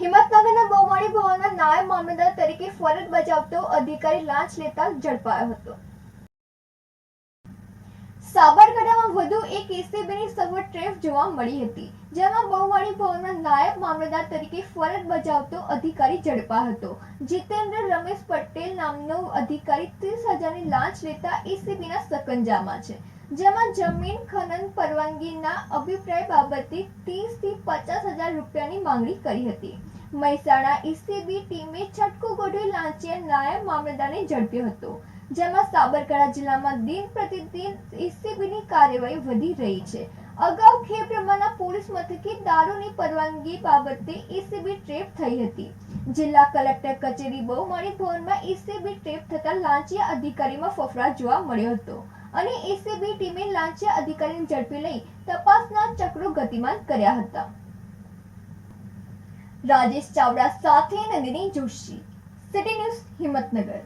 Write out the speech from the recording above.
હિંમતનગરના બહુમાળી ભવનમાં નાયબ મામલતદાર તરીકે ફરજ બજાવતો અધિકારી લાંચ લેતા ઝડપાયો હતો. સાબરકાંઠામાં વધુ એક એસીબીની સગવડ ટ્રેફ જોવા મળી હતી, જેમાં બહુવાણી ભવનના નાયબ મામલતદાર તરીકે ફરજ બજાવતો અધિકારી ઝડપાયો હતો. જીતેન્દ્ર રમેશ પટેલ નામનો અધિકારી ત્રીસ હજારની લાંચ લેતા એસીબીના સકંજામાં છે. જેમાં જમીન, ખનન, પરવાનગીના અભિપ્રાય બાબતે ત્રીસથી પચાસ હજાર રૂપિયાની માંગણી કરી હતી. મહેસાણા ઈસીબી ટીમે છટકું ગોઠવી લાંચિયા નાયબ મામલતદારને ઝડપ્યો હતો, જેમાં સાબરકાંઠા જિલ્લામાં દિન પ્રતિદિન ઈસીબીની કાર્યવાહી વધી રહી છે. અગાઉ ખેડબ્રહ્માના પોલીસ મથકે દારૂની પરવાનગી બાબતે એસીબી ટ્રેપ થઈ હતી. જિલ્લા કલેક્ટર કચેરી બહુમાળી ભવનમાં એસીબી ટ્રેપ થતા લાંચિયા અધિકારીમાં ફફડાટ જોવા મળ્યો હતો. અને એસીબી ટીમે લાંચિયા અધિકારીને ઝડપી લઈ તપાસના ચક્રો ગતિમાન કર્યા હતા. રાજેશ ચાવડા સાથે Nandini Joshi. City news Himmatnagar.